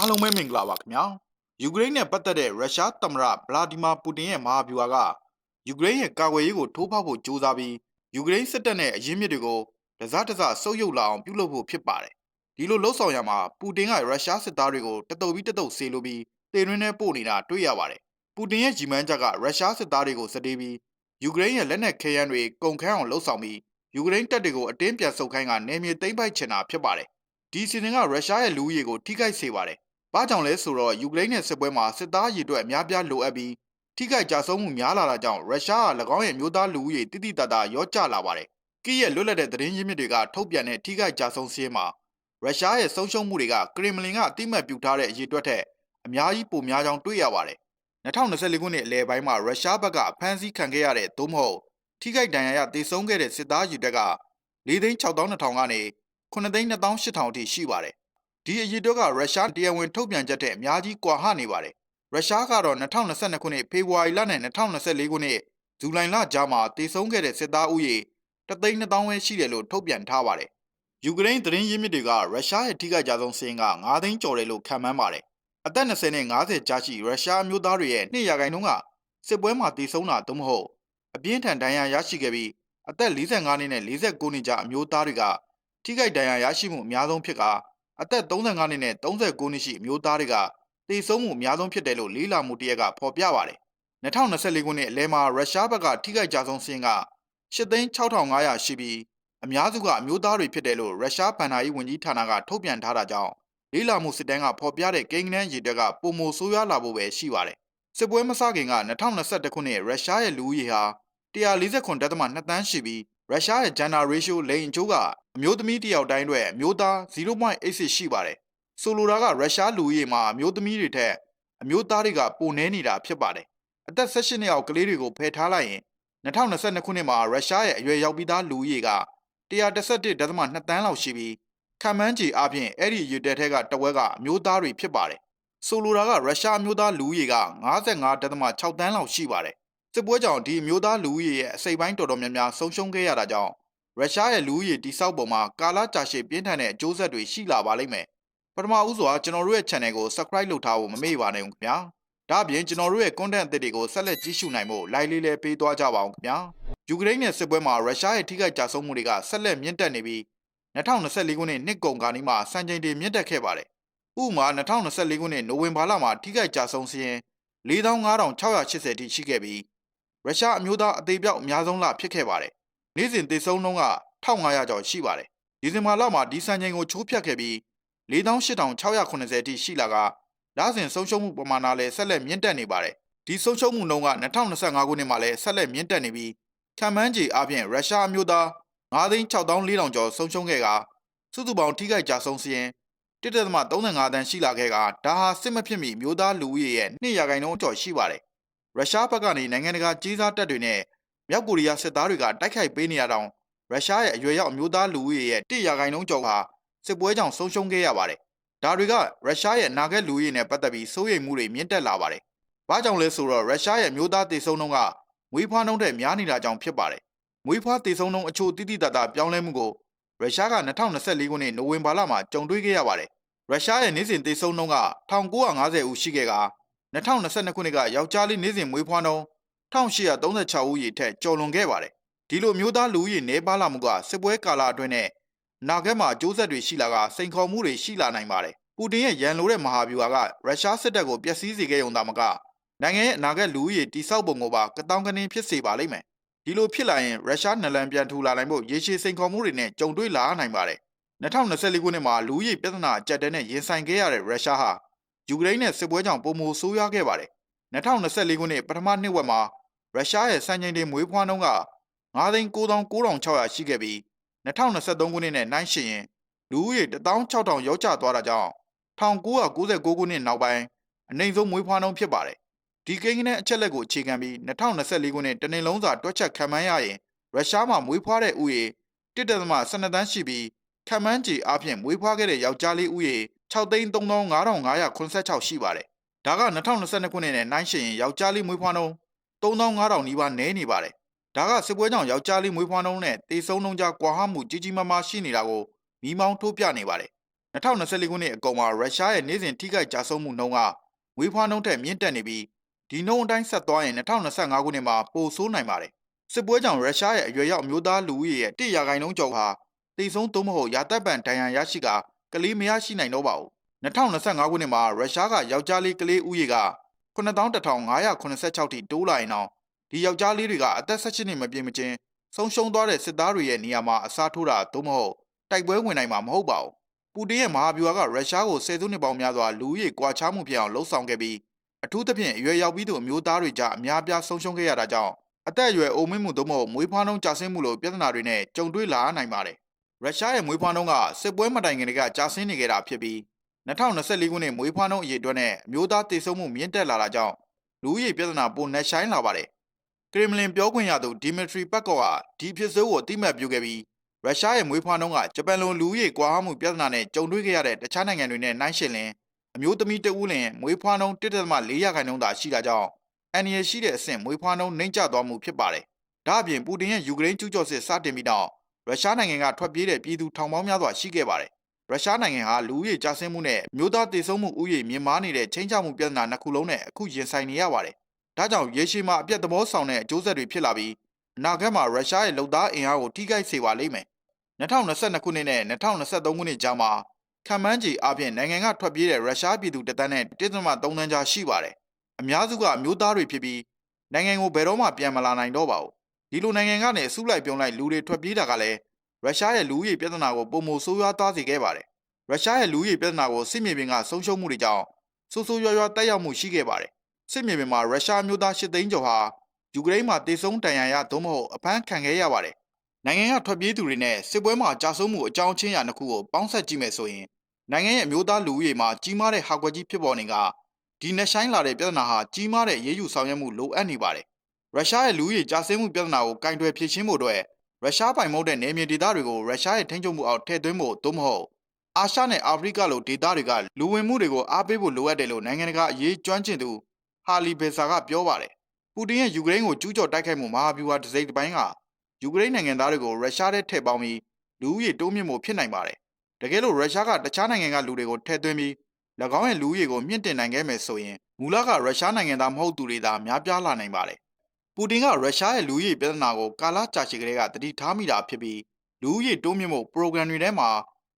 အားလုံးပဲမင်္ဂလာပါခင်ဗျာယူကရိန်းနဲ့ပတ်သက်တဲ့ရုရှားသမ္မတဗလာဒီမာပူတင်ရဲ့မဟာဗျူဟာကယူကရိန်းရဲ့ကာကွယ်ရေးကိုထိုးဖောက်ဖို့ကြိုးစားပြီးယူကရိန်းစစ်တပ်နဲ့အရင်းမြစ်တွေကိုတစတစဆုပ်ယုပ်လာအောင်ပြုလုပ်ဖို့ဖြစ်ပါတယ်ဒီလိုလှုပ်ဆောင်ရမှာပူတင်ကရုရှားစစ်သားတွေကိုတတုပ်ပြီးတတုပ်ဆေလိုပြီးတေရင်းနဲ့ပို့နေတာတွေ့ရပါတယ်ပူတင်ရဲ့ကြီးမန်းချက်ကရုရှားစစ်သားတွေကိုစတေးပြီးယူကရိန်းရဲ့လက်နက်ခဲယမ်းတွေကုန်ခန်းအောင်လှုပ်ဆောင်ပြီးယူကရိန်းတပ်တွေကိုအတင်းပြန်ဆုတ်ခိုင်းကနေမြေသိမ်းပိုက်ချင်တာဖြစ်ပါတယ်ဒီစီစဉ်ကရုရှားရဲ့လူဦးရေကိုထိခိုက်စေပါတယ်။ ဘာကြောင့်လဲဆိုတော့ယူကရိန်းနဲ့စစ်ပွဲမှာစစ်သားရည်အတွက်အများပြားလိုအပ်ပြီးထိခိုက်ကြဆုံးမှုများလာတာကြောင့်ရုရှားက၎င်းရဲ့မျိုးသားလူဦးရေတိတိတတ်တာရော့ကျလာပါတယ်။ကိရဲ့လွတ်လပ်တဲ့သတင်းရင်းမြစ်တွေကထုတ်ပြန်တဲ့ထိခိုက်ကြဆုံးစည်းမှာရုရှားရဲ့ဆုံးရှုံးမှုတွေကကရင်မလင်ကအတိမတ်ပြုထားတဲ့အရေးအတွက်ထက်အများကြီးပိုများကြောင်းတွေ့ရပါတယ်။2024ခုနှစ်အလယ်ပိုင်းမှာရုရှားဘက်ကဖမ်းဆီးခံခဲ့ရတဲ့သို့မဟုတ်ထိခိုက်ဒဏ်ရာရသေဆုံးခဲ့တဲ့စစ်သားရည်တက်က၄သိန်း6200ကနေ9သိန်း2800အထိရှိပါတယ်။ ဒီအရေးတော့ကရုရှားတရားဝင်ထုတ်ပြန်ချက်တဲ့အများကြီးကွာဟနေပါတယ်။ရုရှားကတော့2022ခုနှစ်ဖေဖော်ဝါရီလနဲ့2024ခုနှစ်ဇူလိုင်လကြားမှာတည်ဆုံခဲ့တဲ့စစ်သားဦးရေ3သိန်း2000ဝန်းရှိတယ်လို့ထုတ်ပြန်ထားပါတယ်။ယူကရိန်းသတင်းရင်းမြစ်တွေကရုရှားရဲ့ထိခိုက်ကြဆုံးစင်းက9သိန်းကျော်တယ်လို့ခန့်မှန်းပါတယ်။အသက်20နဲ့50ကြားရှိရုရှားမျိုးသားတွေရဲ့2ရာခိုင်နှုန်းကစစ်ပွဲမှာတည်ဆုံတာသို့မဟုတ်အပြင်းထန်ဒဏ်ရာရရှိခဲ့ပြီးအသက်45နှစ်နဲ့49နှစ်ကြားအမျိုးသားတွေကထိခိုက်ဒဏ်ရာရရှိမှုအများဆုံးဖြစ်က အသက်35နှစ်နဲ့39နှစ်ရှိအမျိုးသားတွေကတည်ဆုံးမှုအများဆုံးဖြစ်တယ်လို့လေးလာမှုတရက်ကဖော်ပြပါတယ်။2024ခုနှစ်အလဲမှာရုရှားဘက်ကထိခိုက်ကြဆုံးစင်းက8,6500ရှိပြီးအများစုကအမျိုးသားတွေဖြစ်တယ်လို့ရုရှားဗန်နာရေးဝန်ကြီးဌာနကထုတ်ပြန်ထားတာကြောင့်လေးလာမှုစစ်တမ်းကဖော်ပြတဲ့ကိန်းဂဏန်းရေတက်ကပုံမိုဆိုးရွားလာဖို့ပဲရှိပါတယ်။စစ်ပွဲမစခင်က2021ခုနှစ်ရုရှားရဲ့လူဦးရေဟာ149.2တန်းရှိပြီး ရုရှားရဲ့ gender ratio လိင်အကျိုးကအမျိုးသမီးတစ်ယောက်တိုင်းအတွက်အမျိုးသား0.86ရှိပါတယ်။ဆိုလိုတာကရုရှားလူဦးရေမှာအမျိုးသမီးတွေထက်အမျိုးသားတွေကပိုနှဲနေတာဖြစ်ပါတယ်။အသက်18နှစ်အောက်ကလေးတွေကိုဖယ်ထားလိုက်ရင်2022ခုနှစ်မှာရုရှားရဲ့အရွယ်ရောက်ပြီးသားလူဦးရေက111.2တန်းလောက်ရှိပြီးခံမှန်းကြည့်အပြင်အဲ့ဒီရေတက်ထက်ကတဝက်ကအမျိုးသားတွေဖြစ်ပါတယ်။ဆိုလိုတာကရုရှားအမျိုးသားလူဦးရေက55.6တန်းလောက်ရှိပါတယ်။ စစ်ပွဲကြောင့်ဒီအမျိုးသားလူဦးရေရဲ့အစိပ်ပိုင်းတော်တော်များများဆုံးရှုံးခဲ့ရတာကြောင့်ရုရှားရဲ့လူဦးရေတိစောက်ပုံမှာကာလကြာရှည်ပြင်းထန်တဲ့အကျိုးဆက်တွေရှိလာပါလိမ့်မယ်။ပထမဦးစွာကျွန်တော်တို့ရဲ့ channel ကို subscribe လုပ်ထားဖို့မမေ့ပါနဲ့ဦးခင်ဗျာ။ဒါ့အပြင်ကျွန်တော်တို့ရဲ့ content အသစ်တွေကိုဆက်လက်ကြည့်ရှုနိုင်ဖို့ like လေးလေးပေးသွားကြပါအောင်ခင်ဗျာ။ယူကရိန်းနဲ့စစ်ပွဲမှာရုရှားရဲ့ထိခိုက်ကြဆုံးမှုတွေကဆက်လက်မြင့်တက်နေပြီး2024ခုနှစ်နှစ်ကုန်ကနေ့မှာစံချိန်တွေမြင့်တက်ခဲ့ပါတယ်။ဥပမာ2024ခုနှစ်နိုဝင်ဘာလမှာထိခိုက်ကြဆုံးစရင်45,680ထိရှိခဲ့ပြီး ရုရှားအမျိုးသားအသေးပြောက်အများဆုံးလဖြစ်ခဲ့ပါတယ်။နေ့စဉ်သေဆုံးနှုန်းက1500ကျော်ရှိပါတယ်။ဒီဇင်ဘာလမှာဒီစံချိန်ကိုချိုးဖျက်ခဲ့ပြီး48,680ထိရှိလာကလစဉ်ဆုံးရှုံးမှုပမာဏလည်းဆက်လက်မြင့်တက်နေပါတယ်။ဒီဆုံးရှုံးမှုနှုန်းက2025ခုနှစ်မှာလည်းဆက်လက်မြင့်တက်နေပြီးခံမှန်းခြေအပြင်ရုရှားအမျိုးသား9,64000ကျော်ဆုံးရှုံးခဲ့ကစုစုပေါင်းထိခိုက်ကြဆုံးစီရင်1.35တန်းရှိလာခဲ့ကဒါဟာစစ်မဖြစ်မီမျိုးသားလူဦးရေရဲ့2ရာခိုင်နှုန်းကျော်ရှိပါတယ်။ ရုရှားဘက်ကနေနိုင်ငံတကာကြီးစားတပ်တွေနဲ့မြောက်ကိုရီးယားစစ်သားတွေကတိုက်ခိုက်ပေးနေရတောင်ရုရှားရဲ့အရွယ်ရောက်အမျိုးသားလူဦးရေရဲ့1ရာခိုင်နှုန်းကျော်ဟာစစ်ပွဲကြောင့်ဆုံးရှုံးခဲ့ရပါတယ်။ဒါတွေကရုရှားရဲ့နာဂက်လူဦးရေနဲ့ပတ်သက်ပြီးစိုးရိမ်မှုတွေမြင့်တက်လာပါတယ်။ဘာကြောင့်လဲဆိုတော့ရုရှားရဲ့မျိုးသားတည်ဆုံနှုန်းကမွေးဖွားနှုန်းထက်များနေတာကြောင့်ဖြစ်ပါတယ်။မွေးဖွားတည်ဆုံနှုန်းအချို့တိတိတတ်တာပြောင်းလဲမှုကိုရုရှားက2024ခုနှစ်နိုဝင်ဘာလမှာကြုံတွေ့ခဲ့ရပါတယ်။ရုရှားရဲ့နေ့စဉ်တည်ဆုံနှုန်းက1950ဦးရှိခဲ့က 2022ခုနှစ်ကယောက်ျားလေးနေ့စဉ်မွေးဖွားနှုန်း1836ဦးရေထက်ကျော်လွန်ခဲ့ပါတယ်။ဒီလိုမျိုးသားလူဦးရေနှဲပါလာမှုကစစ်ပွဲကာလအတွင်းနဲ့နာဂတ်မှာကျိုးဆက်တွေရှိလာကစိန်ခေါ်မှုတွေရှိလာနိုင်ပါတယ်။ပူတင်ရဲ့ရန်လိုတဲ့မဟာဗျူဟာကရုရှားစစ်တပ်ကိုပျက်စီးစေခဲ့ုံသာမကနိုင်ငံရဲ့အနာဂတ်လူဦးရေတိစောက်ပုံကိုပါကတောင်းကနင်းဖြစ်စေပါလိမ့်မယ်။ဒီလိုဖြစ်လာရင်ရုရှားနလန်ပြန်ထူလာနိုင်ဖို့ရေရှည်စိန်ခေါ်မှုတွေနဲ့ကြုံတွေ့လာနိုင်ပါတယ်။2024ခုနှစ်မှာလူဦးရေပြဿနာအကြက်တဲနဲ့ရင်ဆိုင်ခဲ့ရတဲ့ရုရှားဟာ ယူကရိန်းနဲ့စစ်ပွဲကြောင့်ပုံမဆိုးရွားခဲ့ပါတယ်။2024ခုနှစ်ပထမနှစ်ဝက်မှာရုရှားရဲ့စံချိန်တင်မွေးဖွားနှုန်းက9,9600ရှိခဲ့ပြီး2023ခုနှစ်နဲ့နှိုင်းယှဉ်ရင်လူဦးရေ16000ရောက်ကျသွားတာကြောင့်1999ခုနှစ်နောက်ပိုင်းအနိုင်ဆုံးမွေးဖွားနှုန်းဖြစ်ပါတယ်။ဒီကိန်းဂဏန်းအချက်လက်ကိုအခြေခံပြီး2024ခုနှစ်တနေ့လုံးစာတွက်ချက်ခံမှန်းရရင်ရုရှားမှာမွေးဖွားတဲ့ဥယေ1.12တန်းရှိပြီးခံမှန်းခြေအပြင်မွေးဖွားခဲ့တဲ့ယောက်ျားလေးဥယေ 6,3586ရှိပါတယ်။ဒါက2022ခုနှစ်နဲ့နှိုင်းယှဉ်ရင်ယောက်ျားလေးမွေးဖွားနှုန်း3500နီးပါးနည်းနေပါတယ်။ဒါကစစ်ပွဲကြောင့်ယောက်ျားလေးမွေးဖွားနှုန်းနဲ့တေဆုံးနှုန်းကြားကွာဟမှုကြီးကြီးမားမားရှိနေတာကိုမိမောင်းထိုးပြနေပါတယ်။2024ခုနှစ်အကုန်မှာရုရှားရဲ့နေ့စဉ်ထိခိုက်ကြဆုံးမှုနှုန်းကငွေဖွားနှုန်းထက်မြင့်တက်နေပြီးဒီနှုန်းအတိုင်းဆက်သွားရင်2025ခုနှစ်မှာပိုဆိုးနိုင်ပါတယ်စစ်ပွဲကြောင့်ရုရှားရဲ့အရွယ်ရောက်အမျိုးသားလူဦးရေရဲ့1ရာခိုင်နှုန်းကျော်ဟာတိတ်ဆုံးသုံးမဟုတ်ရာတပ်ပံဒဏ်ရာရရှိက ကလေးမရရှိနိုင်တော့ပါဘူး2025ခုနှစ်မှာရုရှားကယောက်ျားလေးကလေးဦးရေက91,586ထိတိုးလာရင်တော့ဒီယောက်ျားလေးတွေကအသက်16နှစ်မပြည့်မချင်းဆုံးရှုံးသွားတဲ့စစ်သားတွေရဲ့နေရာမှာအစားထိုးတာသို့မဟုတ်တိုက်ပွဲဝင်နိုင်မှာမဟုတ်ပါဘူးပူတင်ရဲ့မဟာဗျူဟာကရုရှားကိုဆယ်စုနှစ်ပေါင်းများစွာလူဦးရေကွာခြားမှုဖြစ်အောင်လှုံ့ဆော်ခဲ့ပြီးအထူးသဖြင့်အရွယ်ရောက်ပြီးသူအမျိုးသားတွေကြားအများအပြားဆုံးရှုံးခဲ့ရတာကြောင့်အသက်အရွယ်အိုမင်းမှုသို့မဟုတ်မွေးဖွားနှုန်းကျဆင်းမှုလိုပြဿနာတွေနဲ့ကြုံတွေ့လာနိုင်ပါတယ် ရုရှားရဲ့မွေးဖွားနှုန်းကစစ်ပွဲမတိုင်ခင်ကကျဆင်းနေခဲ့တာဖြစ်ပြီး2024ခုနှစ်မွေးဖွားနှုန်းအရေးအတွက်နဲ့အမျိုးသားတည်ဆုံမှုမြင့်တက်လာတာကြောင့်လူဦးရေပြဿနာပိုနှက်ဆိုင်လာပါတယ်ကရမလင်ပြောခွင့်ရသူဒီမီထရီပတ်ကောကဒီဖြစ်စိုးကိုအတိမတ်ပြုခဲ့ပြီးရုရှားရဲ့မွေးဖွားနှုန်းကဂျပန်လိုလူဦးရေကွာဟမှုပြဿနာနဲ့ကြုံတွေ့ခဲ့ရတဲ့တခြားနိုင်ငံတွေနဲ့နှိုင်းယှဉ်ရင်အမျိုးသမီးတဦးလင်မွေးဖွားနှုန်း1.4ရာခိုင်နှုန်းသာရှိတာကြောင့်အန်ရရှိတဲ့အဆင့်မွေးဖွားနှုန်းနှိမ့်ကျသွားမှုဖြစ်ပါတယ်။ဒါ့အပြင်ပူတင်ရဲ့ယူကရိန်းကျူးကျော်စစ်စတင်ပြီးနောက် ရုရှားနိုင်ငံကထွက်ပြေးတဲ့ပြည်သူထောင်ပေါင်းများစွာရှိခဲ့ပါတယ်။ရုရှားနိုင်ငံဟာလူဦးရေကျဆင်းမှုနဲ့မြို့သားတည်ဆုံမှုဥယျာဉ်မြင့်မားနေတဲ့ချင်းချောက်မှုပြဿနာနှစ်ခုလုံးနဲ့အခုရင်ဆိုင်နေရပါတယ်။ဒါကြောင့်ရေရှည်မှာအပြတ်သဘောဆောင်တဲ့အကျိုးဆက်တွေဖြစ်လာပြီးအနာဂတ်မှာရုရှားရဲ့လုံသားအင်အားကိုထိခိုက်စေပါလိမ့်မယ်။2022ခုနှစ်နဲ့2023ခုနှစ်ကြားမှာခံမှန်းကြည့်အပြင်နိုင်ငံကထွက်ပြေးတဲ့ရုရှားပြည်သူတသန်းနဲ့1.3သန်းကြားရှိပါတယ်။အများစုကအမျိုးသားတွေဖြစ်ပြီးနိုင်ငံကိုဘယ်တော့မှပြန်မလာနိုင်တော့ပါဘူး။ ဒီလိုနိုင်ငံကနေအစုလိုက်ပြုံလိုက်လူတွေထွက်ပြေးတာကလည်းရုရှားရဲ့လူဦးရေပြဿနာကိုပုံမဆိုးရွားသွားစေခဲ့ပါတယ်။ရုရှားရဲ့လူဦးရေပြဿနာကိုစစ်မြေပြင်ကဆုံးရှုံးမှုတွေကြောင့်ဆိုးဆိုးရွားရွားတက်ရောက်မှုရှိခဲ့ပါတယ်။စစ်မြေပြင်မှာရုရှားမျိုးသား၈သိန်းကျော်ဟာယူကရိန်းမှာတေဆုံးတန်ရာရသို့မဟုတ်အဖမ်းခံခဲ့ရပါတယ်။နိုင်ငံကထွက်ပြေးသူတွေနဲ့စစ်ပွဲမှာကြာဆုံးမှုအကြောင်းချင်းရာနှစ်ခုကိုပေါင်းစပ်ကြည့်မယ်ဆိုရင်နိုင်ငံရဲ့အမျိုးသားလူဦးရေမှာကြီးမားတဲ့ဟာကွက်ကြီးဖြစ်ပေါ်နေကဒီနှဆိုင်လာတဲ့ပြဿနာဟာကြီးမားတဲ့ရေးယူဆောင်ရွက်မှုလိုအပ်နေပါတယ်။ ရုရှားရဲ့လူဦးရေကြာဆင်းမှုပြဿနာကိုကင်တွယ်ဖြေရှင်းဖို့အတွက်ရုရှားပိုင်မဟုတ်တဲ့နယ်မြေဒေသတွေကိုရုရှားရဲ့ထိန်းချုပ်မှုအောက်ထည့်သွင်းဖို့သို့မဟုတ်အာရှနဲ့အာဖရိကလိုဒေသတွေကလူဝင်မှုတွေကိုအားပေးဖို့လိုအပ်တယ်လို့နိုင်ငံတကာအရေးကျွမ်းကျင်သူဟာလီဘေဆာကပြောပါတယ်။ပူတင်ရဲ့ယူကရိန်းကိုကျူးကျော်တိုက်ခိုက်မှုမဟာဗျူဟာတစ်စိတ်တစ်ပိုင်းကယူကရိန်းနိုင်ငံသားတွေကိုရုရှားထဲထည့်ပေါင်းပြီးလူဦးရေတိုးမြင့်မှုဖြစ်နိုင်ပါတယ်တကယ်လို့ရုရှားကတခြားနိုင်ငံကလူတွေကိုထည့်သွင်းပြီး၎င်းရဲ့လူဦးရေကိုမြင့်တင်နိုင်ခဲ့မယ်ဆိုရင်မူလကရုရှားနိုင်ငံသားမဟုတ်သူတွေသာများပြားလာနိုင်ပါတယ်။ ပူတင်ကရုရှားရဲ့လူဦးရေပြဿနာကိုကာလကြာရှည်ကလေးကတတိထားမိတာဖြစ်ပြီးလူဦးရေတိုးမြင့်မှု program တွေထဲမှာ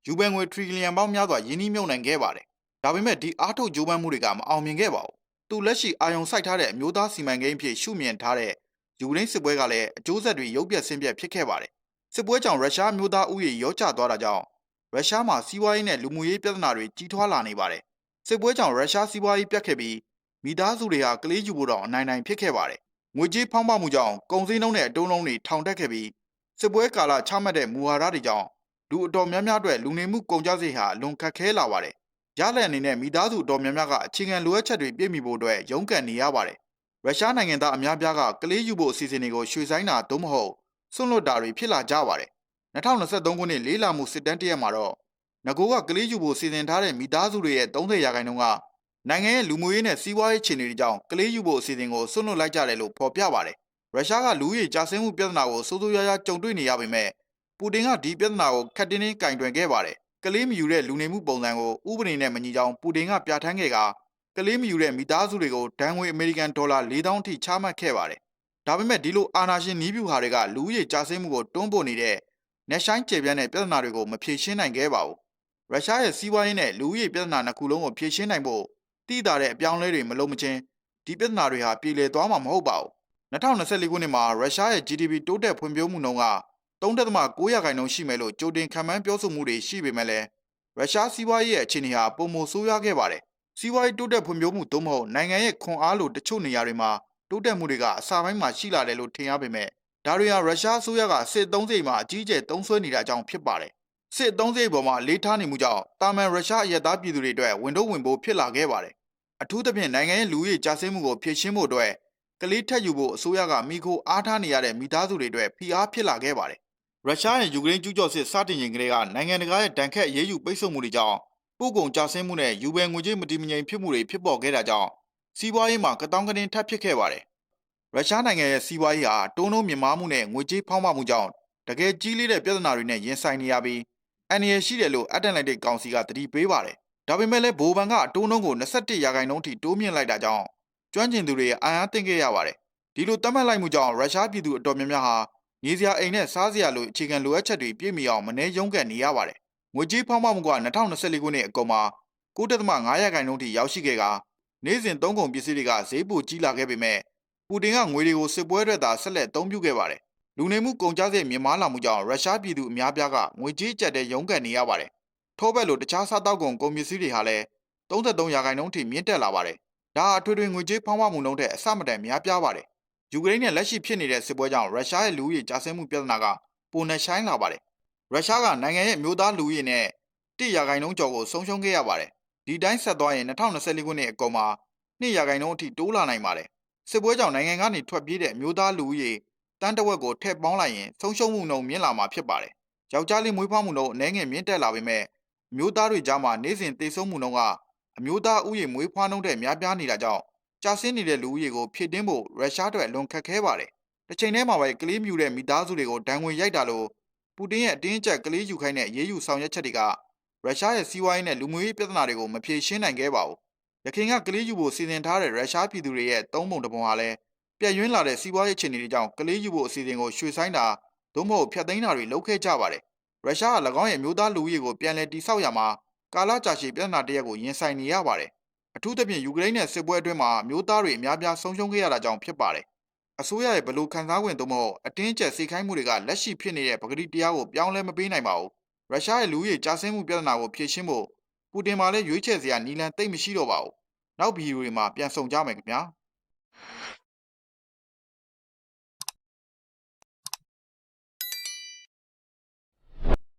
ယူဘန်ငွေထရီလီယံပေါင်းများစွာယင်းနှိမ့်မြုပ်နိုင်ခဲ့ပါတယ်။ဒါပေမဲ့ဒီအားထုတ်ကြိုးပမ်းမှုတွေကမအောင်မြင်ခဲ့ပါဘူး။သူလက်ရှိအာယုံစိုက်ထားတဲ့အမျိုးသားစီမံကိန်းအဖြစ်ရှုမြင်ထားတဲ့ယူကရိန်းစစ်ပွဲကလည်းအကျိုးဆက်တွေရုပ်ပြက်ဆင်းပြက်ဖြစ်ခဲ့ပါတယ်။စစ်ပွဲကြောင့်ရုရှားမျိုးသားဥယျာဉ်ရောကျသွားတာကြောင့်ရုရှားမှာစီးပွားရေးနဲ့လူမှုရေးပြဿနာတွေကြီးထွားလာနေပါတယ်။စစ်ပွဲကြောင့်ရုရှားစီးပွားရေးပြတ်ခဲ့ပြီးမိသားစုတွေဟာကလေးယူဖို့တော့အနိုင်နိုင်ဖြစ်ခဲ့ပါတယ်။ ငွေကြေးဖောင်းပွမှုကြောင့်ကုန်စည်နှုန်းနဲ့အတုံးလုံးတွေထောင်တက်ခဲ့ပြီးစစ်ပွဲကာလချမှတ်တဲ့မူဝါဒတွေကြောင့်လူအတော်များများအတွက်လူနေမှုကုန်ကျစရိတ်ဟာအလွန်ခက်ခဲလာပါတယ်။ရလဒ်အနေနဲ့မိသားစုအတော်များများကအခြေခံလိုအပ်ချက်တွေပြည့်မီဖို့အတွက်ရုန်းကန်နေရပါတယ်။ရုရှားနိုင်ငံသားအများပြားကကလေးယူဖို့အစီအစဉ်တွေကိုရွှေ့ဆိုင်းတာသို့မဟုတ်ဆွန့်လွတ်တာတွေဖြစ်လာကြပါတယ်။2023ခုနှစ်လေးလာမှုစစ်တမ်းတရက်မှာတော့ငကိုကကလေးယူဖို့စီစဉ်ထားတဲ့မိသားစုတွေရဲ့30ရာခိုင်နှုန်းက နိုင်ငံရဲ့လူမှုရေးနဲ့စီးပွားရေးခြေအနေတွေကြောင့်ကလေးယူဖို့အစီအစဉ်ကိုဆွန့်လွတ်လိုက်ကြတယ်လို့ဖော်ပြပါတယ်။ရုရှားကလူဦးရေကြာဆင်းမှုပြဿနာကိုစိုးစိုးရွားရွားကြုံတွေ့နေရပေမဲ့ပူတင်ကဒီပြဿနာကိုခက်တင်းတင်းကင်တွင်ခဲ့ပါတယ်။ကလေးမယူတဲ့လူနေမှုပုံစံကိုဥပဒေနဲ့မညီကြောင်းပူတင်ကပြဋ္ဌာန်းခဲ့ကကလေးမယူတဲ့မိသားစုတွေကိုဒဏ်ငွေအမေရိကန်ဒေါ်လာ4000ထိချမှတ်ခဲ့ပါတယ်။ဒါပေမဲ့ဒီလိုအာဏာရှင်နီးပြူဟာတွေကလူဦးရေကြာဆင်းမှုကိုတွန်းပို့နေတဲ့နယ်ဆိုင်ကျေပြန့်တဲ့ပြဿနာတွေကိုမဖြေရှင်းနိုင်ခဲ့ပါဘူးရုရှားရဲ့စီးပွားရေးနဲ့လူဦးရေပြဿနာနှစ်ခုလုံးကိုဖြေရှင်းနိုင်ဖို့ တည်တာတဲ့အပြောင်းလဲတွေမလုံးမချင်းဒီပြဿနာတွေဟာပြည်လည်သွားမှာမဟုတ်ပါဘူး2024ခုနှစ်မှာရုရှားရဲ့ GDP တိုးတက်ဖွံ့ဖြိုးမှုနှုန်းက3.9ရာခိုင်နှုန်းရှိမယ်လို့ကြိုတင်ခန့်မှန်းပြောဆိုမှုတွေရှိပေမဲ့လည်းရုရှားစီးပွားရေးရဲ့အခြေအနေဟာပုံမဆိုးရွားခဲ့ပါတယ်စီးပွားရေးတိုးတက်ဖွံ့ဖြိုးမှုသို့မဟုတ်နိုင်ငံရဲ့ခွန်အားလိုတချို့နေရာတွေမှာတိုးတက်မှုတွေကအစပိုင်းမှာရှိလာတယ်လို့ထင်ရပေမဲ့ဒါတွေဟာရုရှားအစိုးရကစစ်သုံးစိတ်မှာအကြီးအကျယ်သုံးစွဲနေတာကြောင့်ဖြစ်ပါတယ်စစ်သုံးစိတ်ပေါ်မှာလေးထားနေမှုကြောင့်တာမန်ရုရှားအရက်သားပြည်သူတွေအတွက်ဝန်တော့ဝင်ဖို့ဖြစ်လာခဲ့ပါတယ်။ အထူးသဖြင့်နိုင်ငံရဲ့လူရေးကြာဆင်းမှုကိုဖြေရှင်းဖို့အတွက်ကလေးထက်ယူဖို့အစိုးရကမိခိုအားထားနေရတဲ့မိသားစုတွေအတွက်ဖိအားဖြစ်လာခဲ့ပါတယ်။ရုရှားရဲ့ယူကရိန်းကျူးကျော်စစ်စတင်ချိန်ကလေးကနိုင်ငံတကာရဲ့တန်ခတ်ရေးယူပိတ်ဆို့မှုတွေကြောင့်ပို့ကုန်ကြာဆင်းမှုနဲ့ယူဘဲငွေကြေးမတည်မငြိမ်ဖြစ်မှုတွေဖြစ်ပေါ်ခဲ့တာကြောင့်စီးပွားရေးမှာကတောင်းကတင်းထပ်ဖြစ်ခဲ့ပါတယ်။ရုရှားနိုင်ငံရဲ့စီးပွားရေးဟာတွန်းတွန်းမြင့်မားမှုနဲ့ငွေကြေးဖောင်းပွားမှုကြောင့်တကယ်ကြီးလေးတဲ့ပြဿနာတွေနဲ့ရင်ဆိုင်နေရပြီးအန်ရရှိတယ်လို့အတ္တလန်တစ်ကောင်စီကတတိပေးပါတယ်။ ဒါပေမဲ့လည်းဘိုဘန်ကအတိုးနှုန်းကို21ရာခိုင်နှုန်းထိတိုးမြင့်လိုက်တာကြောင့်ကျွမ်းကျင်သူတွေအံ့အားသင့်ခဲ့ရပါတယ်။ဒီလိုသတ်မှတ်လိုက်မှုကြောင့်ရုရှားပြည်သူအတော်များများဟာနေစရာအိမ်နဲ့စားစရာလိုအခြေခံလိုအပ်ချက်တွေပြည့်မီအောင်မနှဲရုံးကန်နေရပါတယ်။ငွေကြေးဖောင်းပွမှုက2024ခုနှစ်အကုန်မှာ9.5ရာခိုင်နှုန်းထိရောက်ရှိခဲ့ကနေ့စဉ်သုံးကုန်ပစ္စည်းတွေကဈေးပိုကြီးလာခဲ့ပေမဲ့ပူတင်ကငွေတွေကိုစစ်ပွဲအတွက်သာဆက်လက်အသုံးပြုခဲ့ပါတယ်။လူနေမှုကုန်ကျစရိတ်မြင့်မားလာမှုကြောင့်ရုရှားပြည်သူအများပြားကငွေကြေးကျပ်တဲ့ရုန်းကန်နေရပါတယ်။ ထို့ဘက်လိုတခြားစားတောက်ကုန်ကုန်ပစ္စည်းတွေဟာလည်း33ရာခိုင်နှုန်းထိမြင့်တက်လာပါတယ်။ဒါအထွေထွေငွေကြေးဖောင်းပွမှုနှုန်းထက်အဆမတန်များပြားပါတယ်။ယူကရိန်းနဲ့လက်ရှိဖြစ်နေတဲ့စစ်ပွဲကြောင့်ရုရှားရဲ့လူဦးရေကျဆင်းမှုပြဿနာကပိုနှဆိုင်လာပါတယ်။ရုရှားကနိုင်ငံရဲ့မျိုးသားလူဦးရေနဲ့1ရာခိုင်နှုန်းကျော်ကိုဆုံးရှုံးခဲ့ရပါတယ်။ဒီတိုင်းဆက်သွားရင်2024ခုနှစ်အကုန်မှာ2ရာခိုင်နှုန်းအထိတိုးလာနိုင်ပါတယ်။စစ်ပွဲကြောင့်နိုင်ငံကနေထွက်ပြေးတဲ့မျိုးသားလူဦးရေတန်းတဝက်ကိုထည့်ပေါင်းလိုက်ရင်ဆုံးရှုံးမှုနှုန်းမြင့်လာမှာဖြစ်ပါတယ်။ယောက်ျားလေးမွေးဖွားမှုနှုန်းအနည်းငယ်မြင့်တက်လာပေမဲ့ အမျိုးသားတွေကြားမှာနေ့စဉ်သေဆုံးမှုနှုန်းကအမျိုးသားဥယေမွေးဖွားနှုန်းတဲ့များပြားနေတာကြောင့်ကြာဆင်းနေတဲ့လူဦးရေကိုဖြည့်တင်းဖို့ရုရှားအတွက်လွန်ခက်ခဲပါတယ်။တစ်ချိန်တည်းမှာပဲကလေးမြူတဲ့မိသားစုတွေကိုဒဏ်ငွေရိုက်တာလို့ပူတင်ရဲ့အတင်းအကျပ်ကလေးယူခိုင်းတဲ့ရေးယူဆောင်ရွက်ချက်တွေကရုရှားရဲ့စီးပွားရေးနဲ့လူမှုရေးပြဿနာတွေကိုမဖြေရှင်းနိုင်ခဲ့ပါဘူး။ရခိုင်ကကလေးယူဖို့စီစဉ်ထားတဲ့ရုရှားပြည်သူတွေရဲ့သုံးပုံတစ်ပုံဟာလည်းပြည့်ရင်းလာတဲ့စီးပွားရေးအခြေအနေတွေကြောင့်ကလေးယူဖို့အစီအစဉ်ကိုရွှေ့ဆိုင်းတာသို့မဟုတ်ဖျက်သိမ်းတာတွေလုပ်ခဲ့ကြပါတယ်။ ရုရှားက၎င်းရဲ့မျိုးသားလူဦးရေကိုပြန်လည်တည်ဆောက်ရမှာကာလကြာရှည်ပြဿနာတစ်ရပ်ကိုရင်ဆိုင်နေရပါတယ်။အထူးသဖြင့်ယူကရိန်းနဲ့စစ်ပွဲအတွင်းမှာမျိုးသားတွေအများပြားဆုံးရှုံးခဲ့ရတာကြောင့်ဖြစ်ပါတယ်။အစိုးရရဲ့ဘလို့ခံစား권သို့မဟုတ်အတင်းကျပ်စိတ်ခိုင်းမှုတွေကလက်ရှိဖြစ်နေတဲ့ပဂတိတရားကိုပြောင်းလဲမပေးနိုင်ပါဘူး။ရုရှားရဲ့လူဦးရေကြာဆင်းမှုပြဿနာကိုဖြေရှင်းဖို့ပူတင်မှလည်းရွေးချယ်စရာနီလန်တိတ်မရှိတော့ပါဘူး။နောက်ဗီဒီယိုတွေမှာပြန်ဆောင်ကြမယ်ခင်ဗျာ။